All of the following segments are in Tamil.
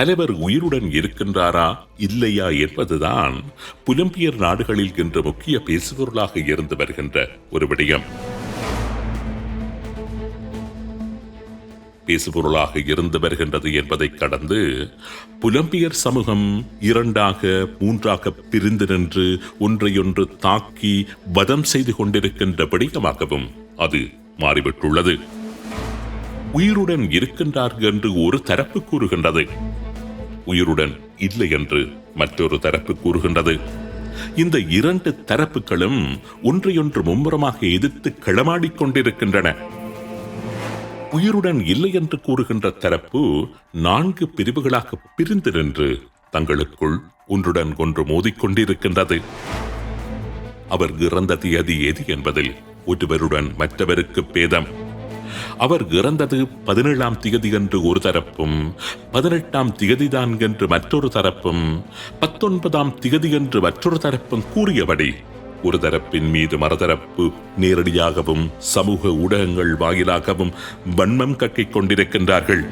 தலைவர் உயிருடன் இருக்கின்றாரா? இல்லையா என்பதுதான் புலம்பியர் நாடுகளில் இன்று முக்கிய பேசுபொருளாக இருந்து வருகின்ற ஒரு விடயம். பேசுபொருளாக இருந்து வருகின்றது என்பதை கடந்து புலம்பியர் சமூகம் இரண்டாக மூன்றாக பிரிந்து நின்று ஒன்றையொன்று தாக்கி வதம் செய்து கொண்டிருக்கின்ற விடயமாகவும் அது மாறிவிட்டுள்ளது. உயிருடன் இருக்கின்றார்கள் என்று ஒரு தரப்பு கூறுகின்றது. உயிருடன் இல்லை என்று மற்றொரு தரப்பு கூறுகின்றது. இந்த இரண்டு தரப்புகளும் ஒன்றையொன்று மும்முரமாக எதிர்த்து களமாடிக் கொண்டிருக்கின்றன. உயிருடன் இல்லை என்று கூறுகின்ற தரப்பு நான்கு பிரிவுகளாக பிரிந்து நின்று தங்களுக்குள் ஒன்றுடன் ஒன்று மோதிக்கொண்டிருக்கின்றது அவர் இறந்த தியதி எது என்பதில் ஒருவருடன் மற்றவருக்கு பேதம். அவர் இறந்தது பதினேழாம் திகதி என்று ஒரு தரப்பும் பதினெட்டாம் திகதிதான் என்று மற்றொரு தரப்பும் பத்தொன்பதாம் திகதி என்று மற்றொரு தரப்பும் கூறியபடி ஒரு தரப்பின் மீது மறுதரப்பு நேரடியாகவும் சமூக ஊடகங்கள் வாயிலாகவும் வன்மம் கட்டிக் கொண்டிருக்கின்றார்கள்.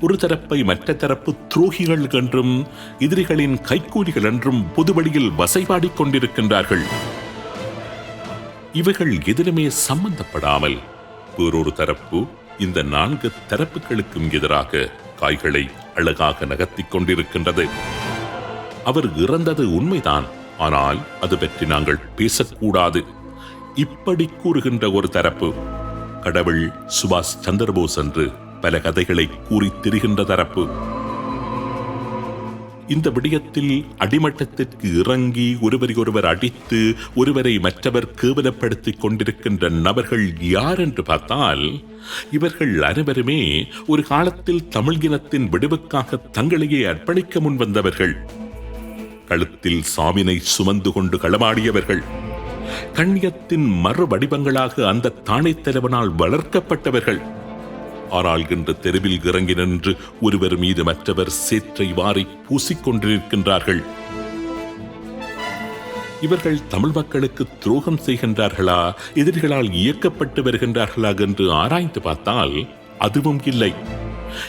ஒரு தரப்பை மற்ற தரப்பு துரோகிகள் என்றும் எதிரிகளின் கைக்கூலிகள் என்றும் பொதுவழியில் வசைபாடிக் கொண்டிருக்கின்றார்கள். இவைகள் எதிலுமே சம்பந்தப்படாமல் வேறொரு தரப்பு இந்த நான்கு தரப்புகளுக்கும் எதிராக காய்களை அழகாக நகர்த்திக் கொண்டிருக்கின்றது. அவர் இறந்தது உண்மைதான் ஆனால் அது பற்றி நாங்கள் பேசக்கூடாது. இப்படி கூறுகின்ற ஒரு தரப்பு கடவுள் சுபாஷ் சந்திரபோஸ் என்று பல கதைகளை கூறித் திரிகின்ற தரப்பு. இந்த விடயத்தில் அடிமட்டத்திற்கு இறங்கி ஒருவரையொருவர் அடித்து ஒருவரை மற்றவர் கேவலப்படுத்திக் கொண்டிருக்கின்ற நபர்கள் யார் என்று பார்த்தால் இவர்கள் அனைவருமே ஒரு காலத்தில் தமிழ் இனத்தின் விடுவுக்காக தங்களையே அர்ப்பணிக்க முன்வந்தவர்கள் கழுத்தில் சாவினை சுமந்து கொண்டு களமாடியவர்கள். கண்ணியத்தின் மறு வடிவங்களாக அந்த தானே தலைவனால் வளர்க்கப்பட்டவர்கள். ஆனால் இன்று தெருவில் இறங்கி நின்று ஒருவர் மீது மற்றவர் சேற்றை வாரி பூசிக்கொண்டிருக்கின்றார்கள். இவர்கள் தமிழ் மக்களுக்கு துரோகம் செய்கின்றார்களா? எதிரிகளால் இயக்கப்பட்டு வருகின்றார்களா என்று ஆராய்ந்து பார்த்தால் அதுவும் இல்லை.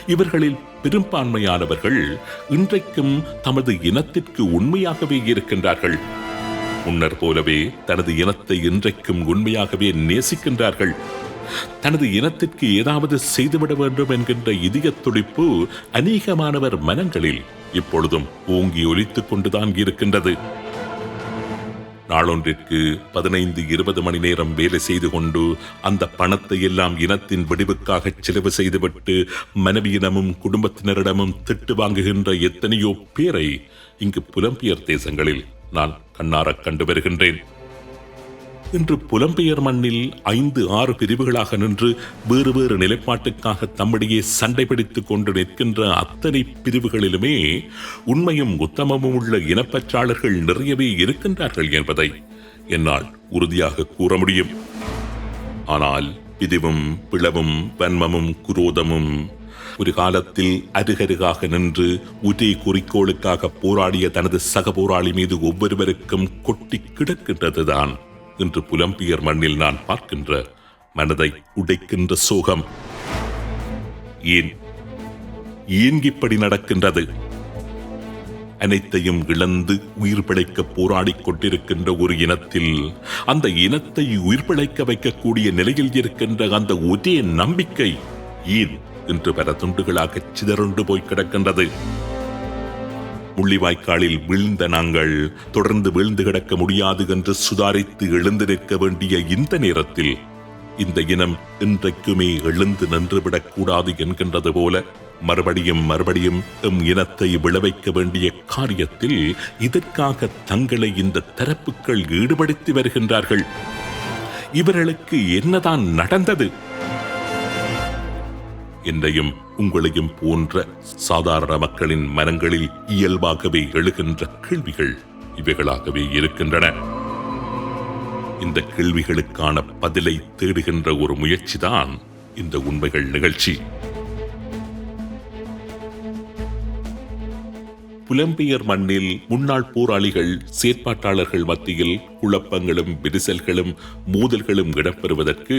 இவர்களில் பெரும்பான்மையானவர்கள் இன்றைக்கும் தமது இனத்திற்கு உண்மையாகவே இருக்கின்றார்கள். முன்னர் போலவே தனது இனத்தை இன்றைக்கும் உண்மையாகவே நேசிக்கின்றார்கள். தனது இனத்திற்கு ஏதாவது செய்துவிட வேண்டும் என்கின்ற இதய துடிப்பு அநேகமானவர் மனங்களில் இப்பொழுதும் ஓங்கி ஒலித்துக் கொண்டுதான் இருக்கின்றது. நாளொன்றிற்கு பதினைந்து இருபது மணி நேரம் வேலை செய்து கொண்டு அந்த பணத்தை எல்லாம் இனத்தின் விடிவுக்காக செலவு செய்துவிட்டு மனைவியிடமும் குடும்பத்தினரிடமும் திட்டு வாங்குகின்ற எத்தனையோ பேரை இங்கு புலம்பெயர் தேசங்களில் நான் கண்ணாரக் கண்டு வருகின்றேன். இன்று புலம்பெயர் மண்ணில் ஐந்து ஆறு பிரிவுகளாக நின்று வேறு வேறு நிலைப்பாட்டுக்காக தம்மிடையே சண்டை பிடித்துக் கொண்டு நிற்கின்ற அத்தனை பிரிவுகளிலுமே உண்மையும் உத்தமமும் உள்ள இனப்பற்றாளர்கள் நிறையவே இருக்கின்றார்கள் என்பதை என்னால் உறுதியாக கூற முடியும். ஆனால் பிரிவும் பிளவும் வன்மமும் குரோதமும் ஒரு காலத்தில் அருகருகாக நின்று ஒரே குறிக்கோளுக்காக போராடிய தனது சக போராளி மீது ஒவ்வொருவருக்கும் கொட்டி கிடக்கின்றதுதான். இன்று புலம்பியர் மண்ணில் நான் பார்க்கின்ற மனதை உடைக்கின்ற சோகம். ஏன்? ஏன் இப்படி நடக்கின்றது? அனைத்தையும் இழந்து உயிர் பிழைக்க போராடிக் கொண்டிருக்கின்ற ஒரு இனத்தில் அந்த இனத்தை உயிர் பிழைக்க வைக்கக்கூடிய நிலையில் இருக்கின்ற அந்த ஒரே நம்பிக்கை ஏன்? இன்று பல துண்டுகளாக சிதறுண்டு போய் கிடக்கின்றது. முள்ளிவாய்க்காலில் வீழ்ந்த நாங்கள் தொடர்ந்து வீழ்ந்து கிடக்க முடியாது என்று சுதாரித்து எழுந்து நிற்க வேண்டிய இந்த நேரத்தில் இந்த இனம் இன்றைக்குமே எழுந்து நின்றுவிடக் கூடாது என்கின்றது போல மறுபடியும் மறுபடியும் எம் இனத்தை விளைவிக்க வேண்டிய காரியத்தில் இதற்காக தங்களை இந்த தரப்புகள் ஈடுபடுத்தி வருகின்றார்கள். இவர்களுக்கு என்னதான் நடந்தது? என்னையும் உங்களையும் போன்ற சாதாரண மக்களின் மனங்களில் இயல்பாகவே எழுகின்ற கேள்விகள் இவைகளாகவே இருக்கின்றன. இந்த கேள்விகளுக்கான பதிலை தேடுகின்ற ஒரு முயற்சிதான் இந்த உண்மைகள் நிகழ்ச்சி. புலம்பெயர் மண்ணில் முன்னாள் போராளிகள் செயற்பாட்டாளர்கள் மத்தியில் குழப்பங்களும் விரிசல்களும் மோதல்களும் இடம்பெறுவதற்கு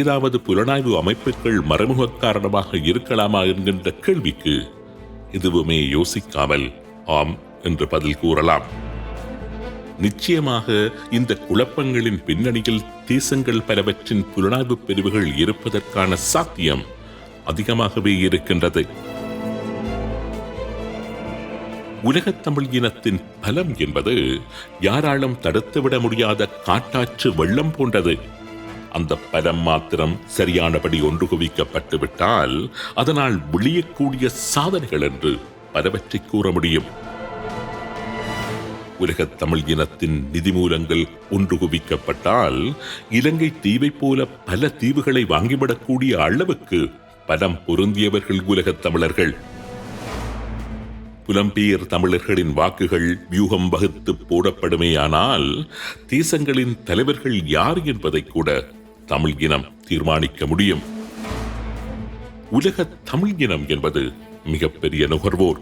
ஏதாவது புலனாய்வு அமைப்புகள் மறைமுக காரணமாக இருக்கலாமா என்கின்ற கேள்விக்கு எதுவுமே யோசிக்காமல் ஆம் என்று பதில் கூறலாம். நிச்சயமாக இந்த குழப்பங்களின் பின்னணியில் தேசங்கள் பலவற்றின் புலனாய்வு பிரிவுகள் இருப்பதற்கான சாத்தியம் அதிகமாகவே இருக்கின்றது. உலகத் தமிழ் இனத்தின் பலம் என்பது யாராலும் தடுத்துவிட முடியாத காட்டாற்று வெள்ளம் போன்றது. அந்த பலம் மாத்திரம் சரியானபடி ஒன்று குவிக்கப்பட்டு விட்டால் அதனால் விழியக்கூடிய சாதனைகள் என்று பலவற்றை கூற முடியும். உலகத் தமிழ் இனத்தின் நிதி மூலங்கள் ஒன்று குவிக்கப்பட்டால் இலங்கை தீவைப் போல பல தீவுகளை வாங்கிவிடக்கூடிய அளவுக்கு பலம் பொருந்தியவர்கள் உலகத் தமிழர்கள். புலம்பெயர் தமிழர்களின் வாக்குகள் வியூகம் வகுத்து போடப்படுமேயானால் தேசங்களின் தலைவர்கள் யார் என்பதை கூட தமிழ் இனம் தீர்மானிக்க முடியும். உலக தமிழ் இனம் என்பது மிகப்பெரிய நுகர்வோர்.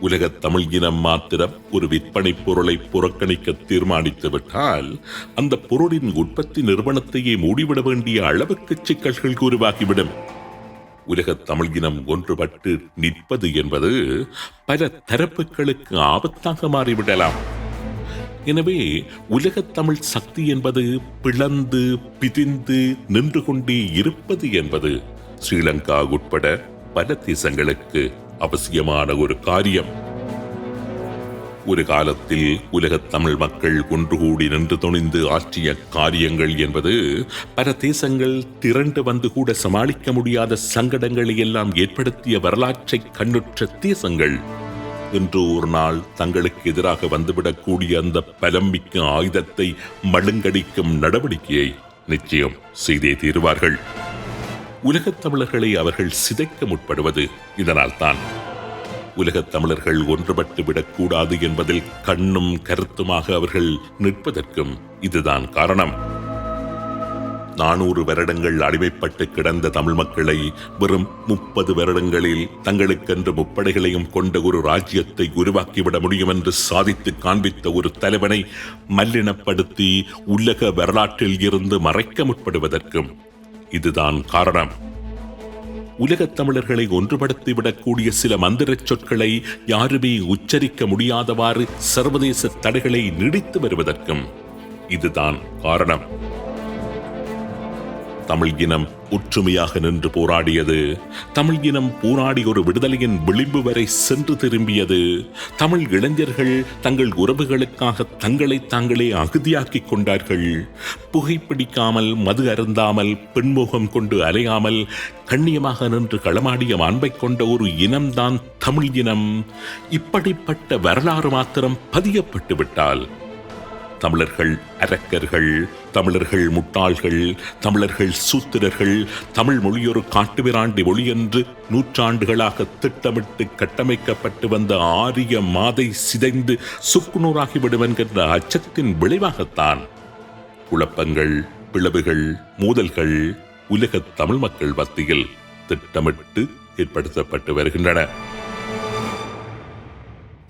உலகத் தமிழ் இனம் மாத்திரம் ஒரு விற்பனை பொருளை புறக்கணிக்க தீர்மானித்து விட்டால் அந்த பொருளின் உற்பத்தி நிறுவனத்தையே மூடிவிட வேண்டிய அளவுக்கு சிக்கல்கள் உருவாகிவிடும். உலகத் தமிழ் இனம் ஒன்றுபட்டு நிற்பது என்பது பல தரப்புகளுக்கு ஆபத்தாக மாறிவிடலாம். எனவே உலகத் தமிழ் சக்தி என்பது பிளந்து பிதிந்து நின்று கொண்டே இருப்பது என்பது ஸ்ரீலங்கா உட்பட பல தேசங்களுக்கு அவசியமான ஒரு காரியம். ஒரு காலத்தில் உலகத் தமிழ் மக்கள் ஒன்று கூடி நின்று துணிந்து ஆற்றிய காரியங்கள் என்பது பல தேசங்கள் திரண்டு வந்து கூட சமாளிக்க முடியாத சங்கடங்களை எல்லாம் ஏற்படுத்திய வரலாற்றை கண்ணுற்ற தேசங்கள். இன்று ஒரு நாள் தங்களுக்கு எதிராக வந்துவிடக்கூடிய அந்த பலம்பிக்க ஆயுதத்தை மழுங்கடிக்கும் நடவடிக்கையை நிச்சயம் செய்தே தீருவார்கள். உலகத் தமிழர்களை அவர்கள் சிதைக்க முற்படுவது இதனால்தான் உலகத் தமிழர்கள் ஒன்றுபட்டு விடக்கூடாது என்பதில் கண்ணும் கருத்துமாக அவர்கள் நிற்பதற்கும் இதுதான் காரணம். நானூறு வருடங்கள் அடிமைப்பட்டு கிடந்த தமிழ் மக்களை வெறும் முப்பது வருடங்களில் தங்களுக்கென்று முப்படைகளையும் கொண்ட ஒரு ராஜ்யத்தை உருவாக்கிவிட முடியும் என்று சாதித்து காண்பித்த ஒரு தலைவனை மல்லினப்படுத்தி உலக வரலாற்றில் இருந்து மறைக்க முற்படுவதற்கும் இதுதான் காரணம். உலகத் தமிழர்களை ஒன்றுபடுத்தி விடக்கூடிய சில மந்திரச் சொற்களை யாருமே உச்சரிக்க முடியாதவாறு சர்வதேச தடைகளை நீடித்து வருவதற்கும் இதுதான் காரணம். தமிழ் இனம் ஒற்றுமையாக நின்று போராடியது. தமிழ் இனம் போராடி ஒரு விடுதலையின் விளிம்பு வரை சென்று திரும்பியது. தமிழ் இளைஞர்கள் தங்கள் உறவுகளுக்காக தங்களை தாங்களே அகுதியாக்கிக் கொண்டார்கள். புகைப்பிடிக்காமல் மது அருந்தாமல் பெண்முகம் கொண்டு அலையாமல் கண்ணியமாக நின்று களமாடிய அன்பை கொண்ட ஒரு இனம்தான் தமிழ் இனம். இப்படிப்பட்ட வரலாறு மாத்திரம் பதியப்பட்டு விட்டால் தமிழர்கள் அரக்கர்கள் தமிழர்கள் முட்டாள்கள் தமிழர்கள் சூத்திரர்கள் தமிழ் மொழியொரு காட்டுவிராண்டி மொழி என்று நூற்றாண்டுகளாக திட்டமிட்டு கட்டமைக்கப்பட்டு வந்த ஆரிய மாதை சிதைந்து சுக்குநூறாகிவிடும் என்கின்ற அச்சத்தின் விளைவாகத்தான் குழப்பங்கள் பிளவுகள் மோதல்கள் உலக தமிழ் மக்கள் மத்தியில் திட்டமிட்டு ஏற்படுத்தப்பட்டு வருகின்றன.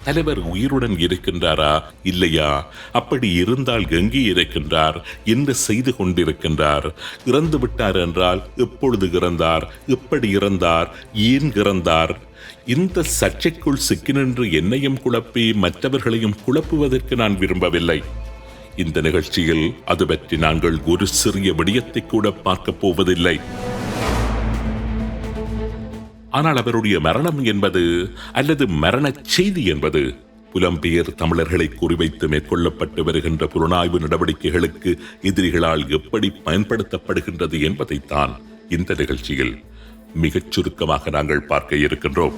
தலைவர் உயிருடன் இருக்கின்றாரா? இல்லையா? அப்படி இருந்தால் எங்கே இருக்கின்றார்? என்ன செய்து கொண்டிருக்கின்றார்? இறந்து விட்டார் என்றால் எப்பொழுது இறந்தார்? எப்படி இறந்தார்? ஏன் இறந்தார்? இந்த சர்ச்சைக்குள் சிக்கி நின்று என்னையும் குழப்பி மற்றவர்களையும் குழப்புவதற்கு நான் விரும்பவில்லை. இந்த நிகழ்ச்சியில் அது பற்றி நாங்கள் ஒரு சிறிய விடயத்தை கூட பார்க்கப் போவதில்லை. ஆனால் அவருடைய மரணம் என்பது அல்லது மரணச் செய்தி என்பது புலம்பெயர் தமிழர்களை குறிவைத்து மேற்கொள்ளப்பட்டு வருகின்ற புலனாய்வு நடவடிக்கைகளுக்கு எதிரிகளால் எப்படி பயன்படுத்தப்படுகின்றது என்பதைத்தான் இந்த நிகழ்ச்சியில் மிகச் சுருக்கமாக நாங்கள் பார்க்க இருக்கின்றோம்.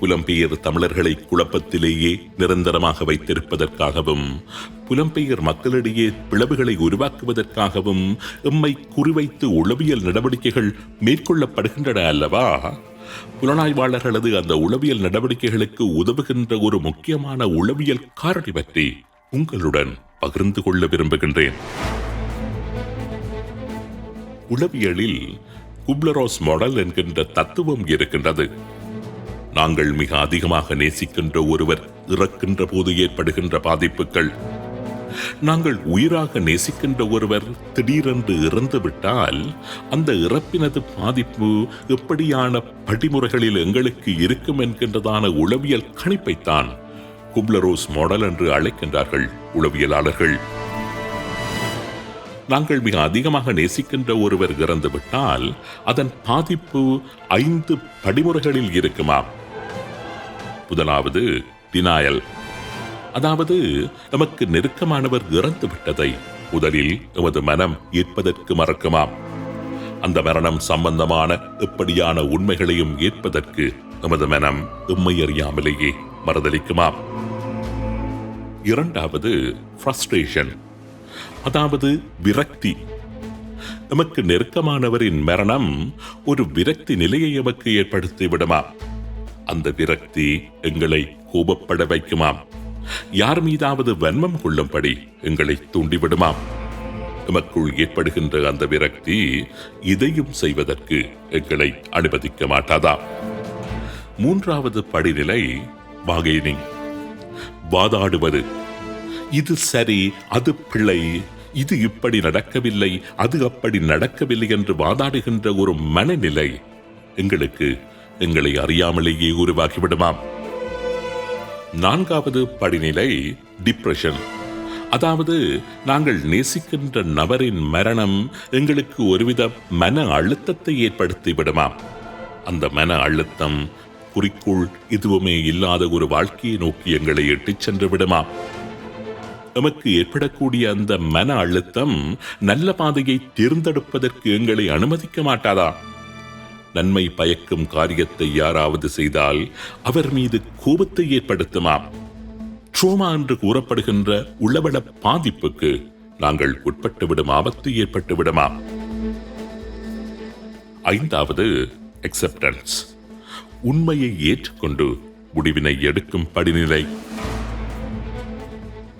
புலம்பெயர் தமிழர்களை குழப்பத்திலேயே நிரந்தரமாக வைத்திருப்பதற்காகவும் புலம்பெயர் மக்களிடையே பிளவுகளை உருவாக்குவதற்காகவும் எம்மை குறிவைத்து உளவியல் நடவடிக்கைகள் மேற்கொள்ளப்படுகின்றன அல்லவா? புலனாய்வாளர்களது அந்த உளவியல் நடவடிக்கைகளுக்கு உதவுகின்ற ஒரு முக்கியமான உளவியல் காரணி பற்றி உங்களுடன் பகிர்ந்து கொள்ள விரும்புகின்றேன். உளவியலில் குப்லரோஸ் மாடல் என்கின்ற தத்துவம் இருக்கின்றது. நாங்கள் மிக அதிகமாக நேசிக்கின்ற ஒருவர் இறக்கின்ற போது ஏற்படுகின்ற பாதிப்புகள். நாங்கள் உயிராக நேசிக்கின்ற ஒருவர் திடீரென்று இறந்து விட்டால் அந்த இறப்பினது பாதிப்பு எப்படியான படிமுறைகளில் எங்களுக்கு இருக்கும் என்கின்றதான உளவியல் கணிப்பைத்தான் குப்லரோஸ் மாடல் என்று அழைக்கின்றார்கள் உளவியலாளர்கள். நாங்கள் மிக அதிகமாக நேசிக்கின்ற ஒருவர் இறந்து விட்டால் அதன் பாதிப்பு ஐந்து படிமுறைகளில் இருக்குமா முதலாவது டினாயல். அதாவது நமக்கு நெருக்கமானவர் இறந்து விட்டதை முதலில் எமது மனம் ஏற்பதற்கு மறக்குமாம். அந்த மரணம் சம்பந்தமான எப்படியான உண்மைகளையும் ஏற்பதற்கு நமது மனம் எம்மை அறியாமலேயே மறுதளிக்குமாம். இரண்டாவது ஃப்ரஸ்ட்ரேஷன் அதாவது விரக்தி. நமக்கு நெருக்கமானவரின் மரணம் ஒரு விரக்தி நிலையை எமக்கு ஏற்படுத்தி விடுமா அந்த விரக்தி எங்களை கோபப்பட வைக்குமாம். யார் மீதாவது வன்மம் கொள்ளும்படி எங்களை தூண்டிவிடுமாம். எமக்குள் ஏற்படுகின்ற அந்த விரக்தி இதையும் செய்வதற்கு எங்களை அனுமதிக்க மாட்டாதா. மூன்றாவது படிநிலை பாகேனிங் வாதாடுவது. இது சரி அது பிழை இது இப்படி நடக்கவில்லை அது அப்படி நடக்கவில்லை என்று வாதாடுகின்ற ஒரு மனநிலை எங்களுக்கு எங்களை அறியாமலேயே உருவாக்கிவிடுமாம். நான்காவது படிநிலை டிப்ரெஷன் அதாவது நாங்கள் நேசிக்கின்ற நபரின் மரணம் எங்களுக்கு ஒருவித மன அழுத்தத்தை ஏற்படுத்தி விடுமாம் அந்த மன அழுத்தம் குறிக்கோள் எதுவுமே இல்லாத ஒரு வாழ்க்கையை நோக்கி எங்களை எட்டிச் சென்று விடுமாம். நமக்கு ஏற்படக்கூடிய அந்த மன அழுத்தம் நல்ல பாதையை தேர்ந்தெடுப்பதற்கு எங்களை அனுமதிக்க மாட்டாதா? நன்மை பயக்கும் காரியத்தை யாராவது செய்தால் அவர் மீது கோபத்தை ஏற்படுத்துமாம். ட்ரோமா என்று கூறப்படுகின்ற உளவள பாதிப்புக்கு நாங்கள் உட்பட்டுவிடும் ஆபத்து ஏற்பட்டு விடுமாம் ஐந்தாவது அக்செப்டன்ஸ் உண்மையை ஏற்றுக்கொண்டு முடிவினை எடுக்கும் படிநிலை.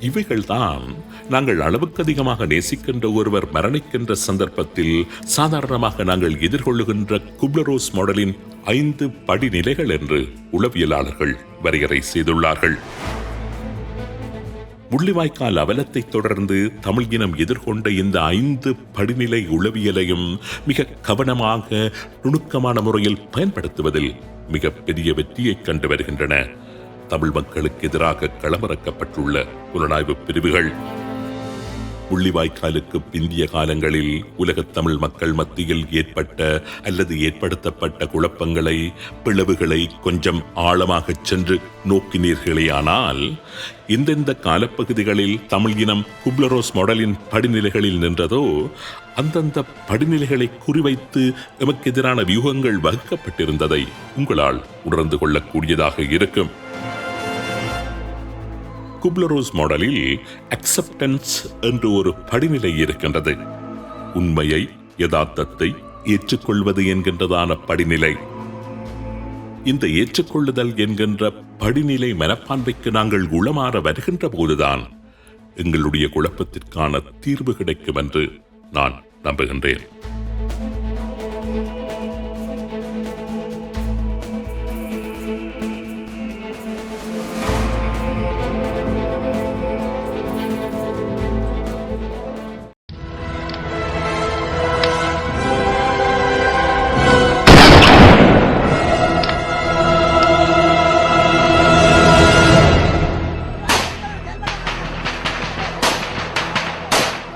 இவைகள்தான் நாங்கள் அளவுக்கு அதிகமாக நேசிக்கின்ற ஒருவர் மரணிக்கின்ற சந்தர்ப்பத்தில் சாதாரணமாக நாங்கள் எதிர்கொள்ளுகின்ற குப்ளரோஸ் மாடலின் ஐந்து படிநிலைகள் என்று உளவியலாளர்கள் வரையறை செய்துள்ளார்கள். முள்ளிவாய்க்கால் அவலத்தை தொடர்ந்து தமிழ் இனம் எதிர்கொண்ட இந்த ஐந்து படிநிலை உளவியலையும் மிக கவனமாக நுணுக்கமான முறையில் பயன்படுத்துவதில் மிக பெரிய வெற்றியை கண்டு வருகின்றன. தமிழ் மக்களுக்கு எதிராக களமிறக்கப்பட்டுள்ள புலனாய்வு பிரிவுகள். முள்ளிவாய்க்காலுக்கு பிந்திய காலங்களில் உலகத் தமிழ் மக்கள் மத்தியில் ஏற்பட்ட அல்லது ஏற்படுத்தப்பட்ட குழப்பங்களை பிளவுகளை கொஞ்சம் ஆழமாகச் சென்று நோக்கினீர்களேயானால் எந்தெந்த காலப்பகுதிகளில் தமிழ் இனம் குப்லரோஸ் மாடலின் படிநிலைகளில் நின்றதோ அந்தந்த படிநிலைகளை குறிவைத்து எமக்கு எதிரான வியூகங்கள் வகுக்கப்பட்டிருந்ததை உங்களால் உணர்ந்து கொள்ளக்கூடியதாக இருக்கும். குப்லரோஸ் மாடலில் அக்செப்டன்ஸ் என்று ஒரு படிநிலை இருக்கின்றது. உண்மையை யதார்த்தத்தை ஏற்றுக்கொள்வது என்கின்றதான படிநிலை. இந்த ஏற்றுக்கொள்ளுதல் என்கின்ற படிநிலை மனப்பான்மைக்கு நாங்கள் உளமாற வருகின்ற போதுதான் எங்களுடைய குழப்பத்திற்கான தீர்வு கிடைக்கும் என்று நான் நம்புகின்றேன்.